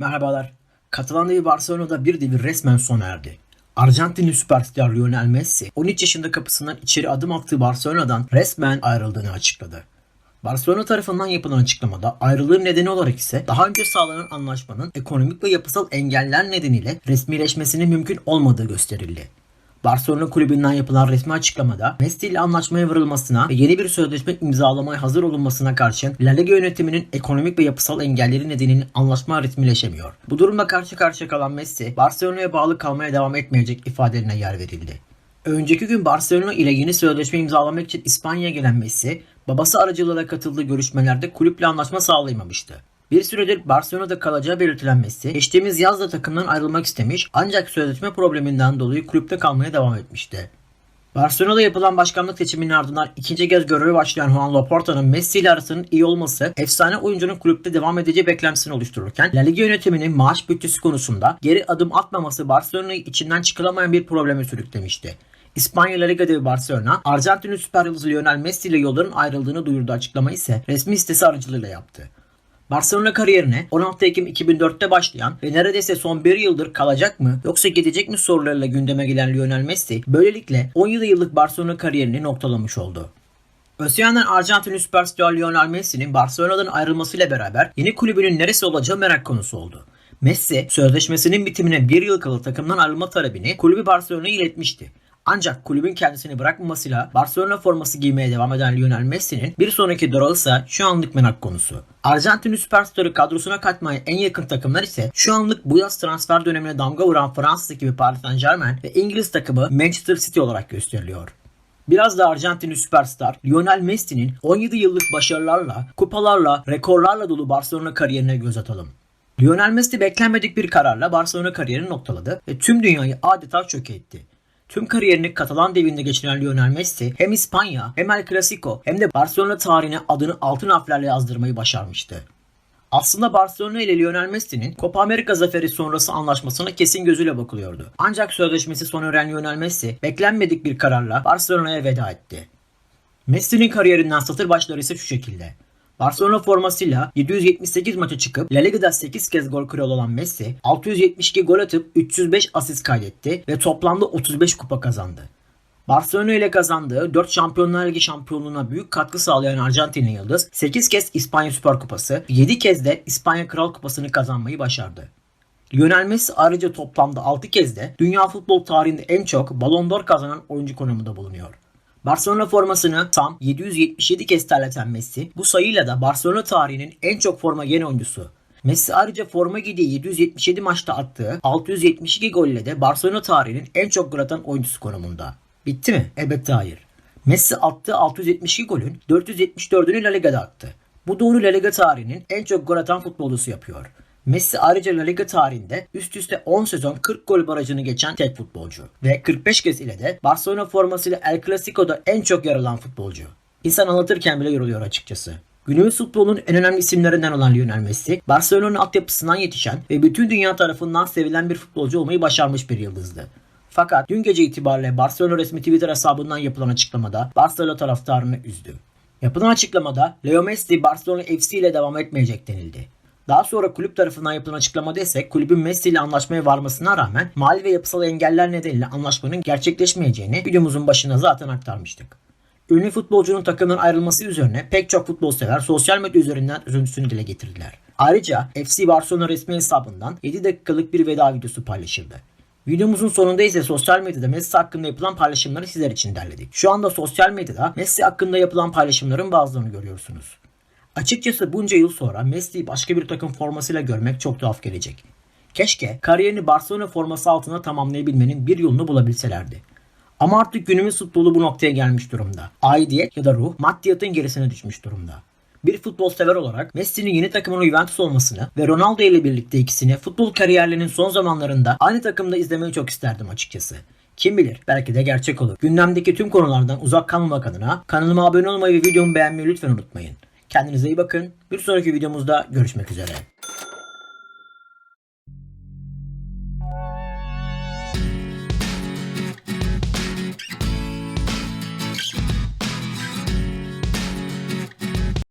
Merhabalar. Katalan devi Barcelona'da bir devir resmen sona erdi. Arjantinli süperstar Lionel Messi 13 yaşında kapısından içeri adım attığı Barcelona'dan resmen ayrıldığını açıkladı. Barcelona tarafından yapılan açıklamada ayrılığın nedeni olarak ise daha önce sağlanan anlaşmanın ekonomik ve yapısal engeller nedeniyle resmileşmesinin mümkün olmadığı gösterildi. Barcelona kulübünden yapılan resmi açıklamada Messi ile anlaşmaya varılmasına ve yeni bir sözleşme imzalamaya hazır olunmasına karşın La Liga yönetiminin ekonomik ve yapısal engelleri nedeniyle anlaşma resmileşemiyor. Bu durumla karşı karşıya kalan Messi, Barcelona'ya bağlı kalmaya devam etmeyecek ifadelerine yer verildi. Önceki gün Barcelona ile yeni sözleşme imzalamak için İspanya'ya gelen Messi, babası aracılığıyla katıldığı görüşmelerde kulüple anlaşma sağlayamamıştı. Bir süredir Barcelona'da kalacağı belirtilen Messi, geçtiğimiz yazda takımdan ayrılmak istemiş ancak sözleşme probleminden dolayı kulüpte kalmaya devam etmişti. Barcelona'da yapılan başkanlık seçiminin ardından ikinci kez göreve başlayan Juan Laporta'nın Messi ile arasının iyi olması efsane oyuncunun kulüpte devam edeceği beklentisini oluştururken La Liga yönetiminin maaş bütçesi konusunda geri adım atmaması Barcelona'yı içinden çıkılamayan bir probleme sürüklemişti. İspanya La Liga devi Barcelona, Arjantinli süper yıldızı Lionel Messi ile yolların ayrıldığını duyurdu açıklamayı ise resmi sitesi aracılığıyla yaptı. Barcelona kariyerine 16 Ekim 2004'te başlayan ve neredeyse son bir yıldır kalacak mı yoksa gidecek mi sorularıyla gündeme gelen Lionel Messi böylelikle 17 yıllık Barcelona kariyerini noktalamış oldu. Öte yandan Arjantinli süperstar Lionel Messi'nin Barcelona'dan ayrılmasıyla beraber yeni kulübünün neresi olacağı merak konusu oldu. Messi sözleşmesinin bitimine bir yıl kala takımdan ayrılma talebini kulübü Barcelona'ya iletmişti. Ancak kulübün kendisini bırakmamasıyla Barcelona forması giymeye devam eden Lionel Messi'nin bir sonraki durağı ise şu anlık merak konusu. Arjantinli süperstarı kadrosuna katmaya en yakın takımlar ise şu anlık bu yaz transfer dönemine damga vuran Fransız ekibi Paris Saint Germain ve İngiliz takımı Manchester City olarak gösteriliyor. Biraz da Arjantinli süperstar Lionel Messi'nin 17 yıllık başarılarla, kupalarla, rekorlarla dolu Barcelona kariyerine göz atalım. Lionel Messi beklenmedik bir kararla Barcelona kariyerini noktaladı ve tüm dünyayı adeta çöke etti. Tüm kariyerini Katalan devinde geçiren Lionel Messi hem İspanya hem El Clasico hem de Barcelona tarihine adını altın harflerle yazdırmayı başarmıştı. Aslında Barcelona ile Lionel Messi'nin Copa America zaferi sonrası anlaşmasına kesin gözüyle bakılıyordu. Ancak sözleşmesi sona eren Lionel Messi beklenmedik bir kararla Barcelona'ya veda etti. Messi'nin kariyerinden satır başları ise şu şekilde. Barcelona formasıyla 778 maça çıkıp La Liga'da 8 kez gol kralı olan Messi 672 gol atıp 305 asist kaydetti ve toplamda 35 kupa kazandı. Barcelona ile kazandığı 4 Şampiyonlar Ligi şampiyonluğuna büyük katkı sağlayan Arjantinli Yıldız 8 kez İspanya Süper Kupası, 7 kez de İspanya Kral Kupası'nı kazanmayı başardı. Lionel Messi ayrıca toplamda 6 kez de dünya futbol tarihinde en çok Ballon d'Or kazanan oyuncu konumunda bulunuyor. Barcelona formasını tam 777 kez terleten Messi bu sayıyla da Barcelona tarihinin en çok forma giyen oyuncusu. Messi ayrıca forma giydiği 777 maçta attığı 672 golle de Barcelona tarihinin en çok gol atan oyuncusu konumunda. Bitti mi? Elbette hayır. Messi attığı 672 golün 474'ünü La Liga'da attı. Bu doğru La Liga tarihinin en çok gol atan futbolcusu yapıyor. Messi ayrıca La Liga tarihinde üst üste 10 sezon 40 gol barajını geçen tek futbolcu. Ve 45 kez ile de Barcelona formasıyla El Clasico'da en çok yer futbolcu. İnsan anlatırken bile yoruluyor açıkçası. Günümüz futbolunun en önemli isimlerinden olan Lionel Messi, Barcelona'nın altyapısından yetişen ve bütün dünya tarafından sevilen bir futbolcu olmayı başarmış bir yıldızdı. Fakat dün gece itibariyle Barcelona resmi Twitter hesabından yapılan açıklamada Barcelona taraftarını üzdü. Yapılan açıklamada Leo Messi Barcelona FC ile devam etmeyecek denildi. Daha sonra kulüp tarafından yapılan açıklamada ise kulübün Messi ile anlaşmaya varmasına rağmen mali ve yapısal engeller nedeniyle anlaşmanın gerçekleşmeyeceğini videomuzun başına zaten aktarmıştık. Ünlü futbolcunun takımdan ayrılması üzerine pek çok futbol sever sosyal medya üzerinden üzüntüsünü dile getirdiler. Ayrıca FC Barcelona resmi hesabından 7 dakikalık bir veda videosu paylaşıldı. Videomuzun sonunda ise sosyal medyada Messi hakkında yapılan paylaşımları sizler için derledik. Şu anda sosyal medyada Messi hakkında yapılan paylaşımların bazılarını görüyorsunuz. Açıkçası bunca yıl sonra Messi'yi başka bir takım formasıyla görmek çok tuhaf gelecek. Keşke kariyerini Barcelona forması altında tamamlayabilmenin bir yolunu bulabilselerdi. Ama artık günümüz futbolu bu noktaya gelmiş durumda. Aidiyet ya da ruh maddiyatın gerisine düşmüş durumda. Bir futbol sever olarak Messi'nin yeni takımının Juventus olmasını ve Ronaldo ile birlikte ikisini futbol kariyerlerinin son zamanlarında aynı takımda izlemeyi çok isterdim açıkçası. Kim bilir belki de gerçek olur. Gündemdeki tüm konulardan uzak kalmamak adına kanalıma abone olmayı ve videomu beğenmeyi lütfen unutmayın. Kendinize iyi bakın. Bir sonraki videomuzda görüşmek üzere.